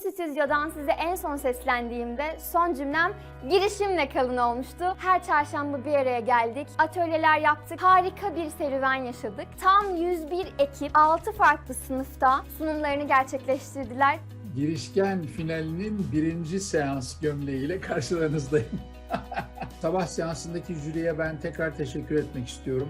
stüdyodan size en son seslendiğimde son cümlem girişimle kalın olmuştu. Her çarşamba bir araya geldik, atölyeler yaptık, harika bir serüven yaşadık. Tam 101 ekip 6 farklı sınıfta sunumlarını gerçekleştirdiler. Girişken finalinin birinci seans gömleğiyle karşılarınızdayım. Sabah seansındaki jüriye ben tekrar teşekkür etmek istiyorum.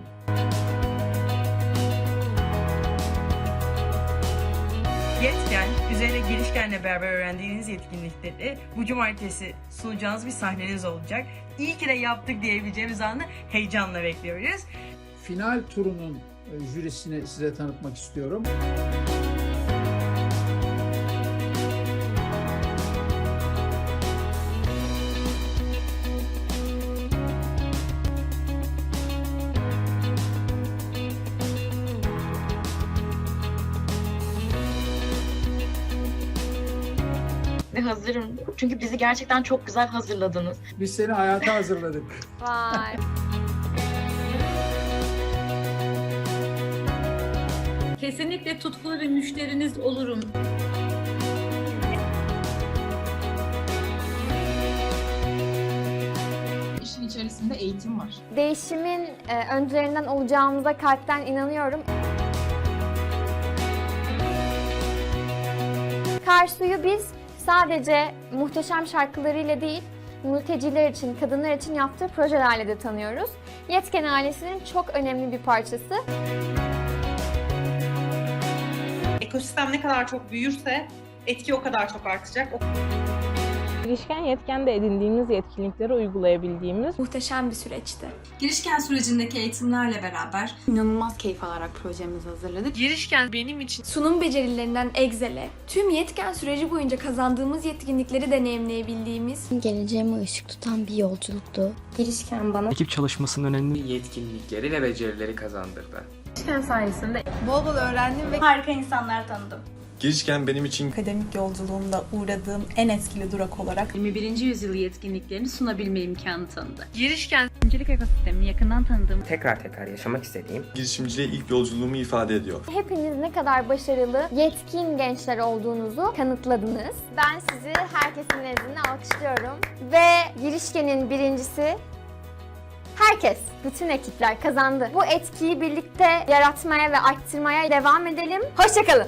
Yetken, üzerine girişkenle beraber öğrendiğiniz yetkinlikleri bu cumartesi sunacağınız bir sahneniz olacak. İyi ki de yaptık diyebileceğimiz anı heyecanla bekliyoruz. Final turunun e, jürisini size tanıtmak istiyorum. Hazırım. Çünkü bizi gerçekten çok güzel hazırladınız. Biz seni hayata hazırladık. Vay. Kesinlikle tutkulu bir müşteriniz olurum. İşin içerisinde eğitim var. Değişimin e, öncülerinden olacağımıza kalpten inanıyorum. Karsu'yu biz sadece muhteşem şarkılarıyla değil, mülteciler için, kadınlar için yaptığı projelerle de tanıyoruz. Yetken ailesinin çok önemli bir parçası. ekosistem ne kadar çok büyürse etki o kadar çok artacak. O Girişken yetkende edindiğimiz yetkinlikleri uygulayabildiğimiz Muhteşem bir süreçti. Girişken sürecindeki eğitimlerle beraber İnanılmaz keyif alarak projemizi hazırladık. Girişken benim için Sunum becerilerinden Excel'e, tüm yetken süreci boyunca kazandığımız yetkinlikleri deneyimleyebildiğimiz Geleceğime ışık tutan bir yolculuktu. Girişken bana Ekip çalışmasının önemli yetkinlikleri ve becerileri kazandırdı. Girişken sayesinde bol bol öğrendim ve harika insanlar tanıdım. Girişken benim için Akademik yolculuğumda uğradığım en etkili durak olarak 21. yüzyıl yetkinliklerini sunabilme imkanı tanıdı. girişken Girişimcilik ekosistemini yakından tanıdığım tekrar tekrar yaşamak istediğim girişimciliğe ilk yolculuğumu ifade ediyor. Hepiniz ne kadar başarılı, yetkin gençler olduğunuzu kanıtladınız. Ben sizi herkesin nezdinde alkışlıyorum. Ve girişkenin birincisi herkes, bütün ekipler kazandı. Bu etkiyi birlikte yaratmaya ve arttırmaya devam edelim. Hoşçakalın.